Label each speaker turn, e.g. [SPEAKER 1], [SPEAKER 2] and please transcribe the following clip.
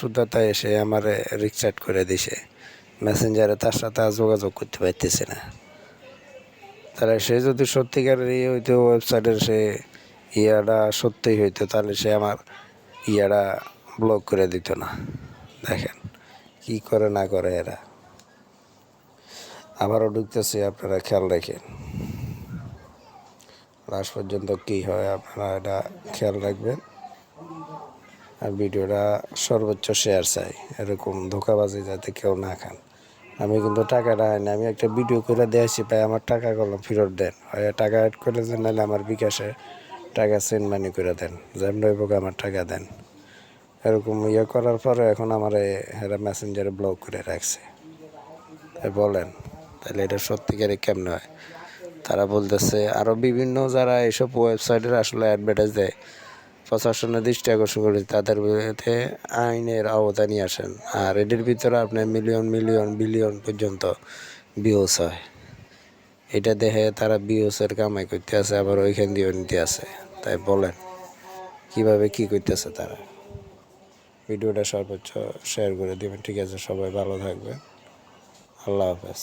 [SPEAKER 1] শুদ্ধতা এসে আমার রিচার্জ করে দিছে। মেসেঞ্জারে তার সাথে যোগাযোগ করতে পারতেছে না। তাহলে সে যদি সত্যিকারের ইয়ে হইতো ওয়েবসাইটের সে ইয়াটা সত্যিই হইতো, তাহলে সে আমার ইয়াটা ব্লক করে দিত না। দেখেন, কি করে না করে এরা। আবারও ঢুকতেছে, আপনারা খেয়াল রাখেন। লাস্ট পর্যন্ত কী হয়, আপনারা এটা খেয়াল রাখবেন। আর ভিডিওটা সর্বোচ্চ শেয়ার চাই। এরকম ধোকাবাজি যাতে কেউ না খান। আমি কিন্তু টাকাটা হয় না আমি একটা ভিডিও করে দিয়েছি ভাই, আমার টাকা করলাম ফেরত দেন। হয় টাকা অ্যাড করে দেন, নাহলে আমার বিকাশে টাকা সেন্ড মানি করে দেন। যেমন হোক আমার টাকা দেন। এরকম ইয়ে করার পরে এখন আমার এরা মেসেঞ্জারে ব্লক করে রাখছে। বলেন, তাহলে এটা সত্যিকারে কেমন হয়? তারা বলতেছে আরও বিভিন্ন যারা এইসব ওয়েবসাইটের আসলে অ্যাডভার্টাইজ দেয় প্রশাসনের দৃষ্টি আকর্ষণ করে তাদের বিরুদ্ধে আইনের আওতা নিয়ে আসেন। আর এটির ভিতরে আপনার মিলিয়ন মিলিয়ন বিলিয়ন পর্যন্ত বিওস হয়। এটা দেখে তারা বিওসের কামাই করতে আছে, আবার ওইখান দিয়েও নিতে আছে। তাই বলেন, কীভাবে কি করতেছে তারা? ভিডিওটা সর্বোচ্চ শেয়ার করে দেবেন। ঠিক আছে, সবাই ভালো থাকবে আল্লাহ হাফেজ।